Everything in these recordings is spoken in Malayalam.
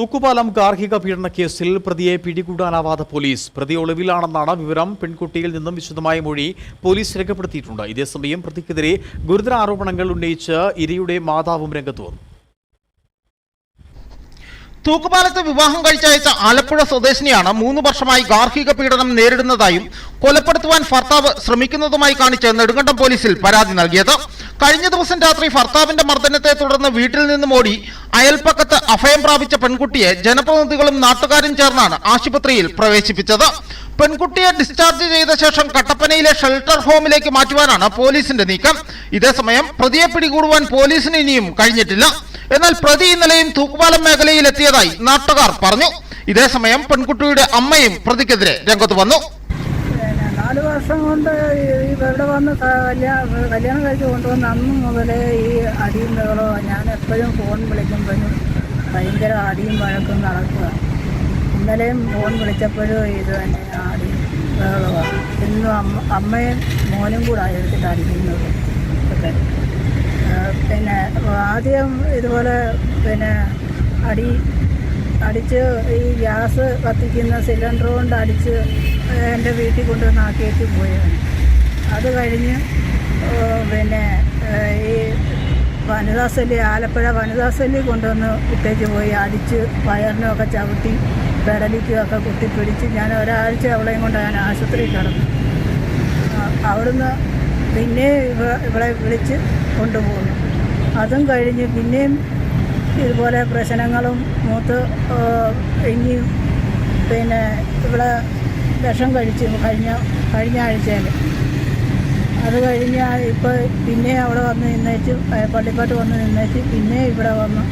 തൂക്കുപാലം ഗാർഹിക പീഡന കേസിൽ പ്രതിയെ പിടികൂടാനാവാത്ത പോലീസ് പ്രതി ഒളിവിലാണെന്നാണ് വിവരം. പെൺകുട്ടിയിൽ നിന്നും വിശദമായ മൊഴി പോലീസ് രേഖപ്പെടുത്തിയിട്ടുണ്ട്. ഇതേസമയം പ്രതിക്കെതിരെ ഗുരുതര ആരോപണങ്ങൾ ഉന്നയിച്ച് ഇരയുടെ മാതാവും രംഗത്ത് വന്നു. തൂക്കുപാലത്ത് വിവാഹം കഴിച്ചയച്ച ആലപ്പുഴ സ്വദേശിനിയാണ് മൂന്ന് വർഷമായി ഗാർഹിക പീഡനം നേരിടുന്നതായും കൊലപ്പെടുത്തുവാൻ ഭർത്താവ് ശ്രമിക്കുന്നതുമായി കാണിച്ച് നെടുങ്കണ്ടം പോലീസിൽ പരാതി നൽകിയത്. കഴിഞ്ഞ ദിവസം രാത്രി ഭർത്താവിന്റെ മർദ്ദനത്തെ തുടർന്ന് വീട്ടിൽ നിന്നും ഓടി അയൽപ്പക്കത്ത് അഭയം പ്രാപിച്ച പെൺകുട്ടിയെ ജനപ്രതിനിധികളും നാട്ടുകാരും ചേർന്നാണ് ആശുപത്രിയിൽ പ്രവേശിപ്പിച്ചത്. പെൺകുട്ടിയെ ഡിസ്ചാർജ് ചെയ്ത ശേഷം കട്ടപ്പനയിലെ ഷെൽട്ടർ ഹോമിലേക്ക് മാറ്റുവാനാണ് പോലീസിന്റെ നീക്കം. ഇതേസമയം പ്രതിയെ പിടികൂടുവാൻ പോലീസിന് ഇനിയും കഴിഞ്ഞിട്ടില്ല. എന്നാൽ പ്രതി ഇന്നലെയും തൂക്കുപാലം മേഖലയിൽ എത്തിയതായി നാട്ടുകാർ പറഞ്ഞു. ഇതേസമയം പെൺകുട്ടിയുടെ അമ്മയും പ്രതിക്കെതിരെ രംഗത്ത് വന്നു. നാല് വർഷം കൊണ്ട് ഇവിടെ വന്ന് കല്യാണം കഴിച്ച് കൊണ്ടുവന്ന അന്ന് മുതലേ ഈ അടിയും ബഹളോ ഞാൻ എപ്പോഴും ഫോൺ വിളിക്കുമ്പോഴും ഭയങ്കര അടിയും വഴക്കും നടക്കുക. ഇന്നലെയും ഫോൺ വിളിച്ചപ്പോഴും ഇത് തന്നെ അടിയും ബഹളമാണ് ഇന്നും അമ്മ അമ്മയും മോനും കൂടെ എടുത്തിട്ട് അടിക്കുന്നത്. പിന്നെ ആദ്യം ഇതുപോലെ പിന്നെ അടി അടിച്ച് ഈ ഗ്യാസ് കത്തിക്കുന്ന സിലിണ്ടർ കൊണ്ട് അടിച്ച് എന്റെ വീട്ടിൽ കൊണ്ടുവന്ന് ആക്കിയേക്ക് പോയവൻ അത് കഴിഞ്ഞ് പിന്നെ ഈ വനിതാ സെല്ലി ആലപ്പുഴ വനിതാ സെല്ലി കൊണ്ടുവന്ന് ഇട്ടേച്ച് പോയി. അടിച്ച് വയറിനൊക്കെ ചവിട്ടി പെടലിക്കുമൊക്കെ കുത്തിപ്പിടിച്ച് ഞാൻ ഒരാഴ്ച അവളെയും കൊണ്ട് ഞാൻ ആശുപത്രിയിൽ കിടന്നു. അവിടുന്ന് പിന്നെ ഇവ ഇവളെ വിളിച്ച് കൊണ്ടുപോകുന്നു അതും കഴിഞ്ഞ് പിന്നെയും ഇതുപോലെ പ്രശ്നങ്ങളും മൂത്ത് ഇനിയും പിന്നെ ഇവിടെ വിഷം കഴിച്ചു കഴിഞ്ഞ കഴിഞ്ഞ ആഴ്ചയിൽ. അത് കഴിഞ്ഞ് ഇപ്പോൾ പിന്നെ അവിടെ വന്ന് നിന്നേച്ച് പള്ളിപ്പാട്ട് വന്ന് നിന്നേച്ച് പിന്നെ ഇവിടെ വന്ന്.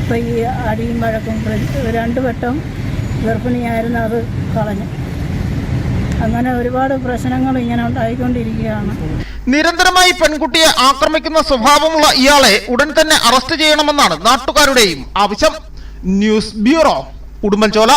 ഇപ്പം ഈ അടിയും വഴക്കും രണ്ട് വട്ടം ഗർഭിണിയായിരുന്നു അത് കളഞ്ഞു. അങ്ങനെ ഒരുപാട് പ്രശ്നങ്ങൾ ഇങ്ങനെ ഉണ്ടായിക്കൊണ്ടിരിക്കുകയാണ്. നിരന്തരമായി പെൺകുട്ടിയെ ആക്രമിക്കുന്ന സ്വഭാവമുള്ള ഇയാളെ ഉടൻ തന്നെ അറസ്റ്റ് ചെയ്യണമെന്നാണ് നാട്ടുകാരുടെയും ആവശ്യം. News bureau Udumbanchola.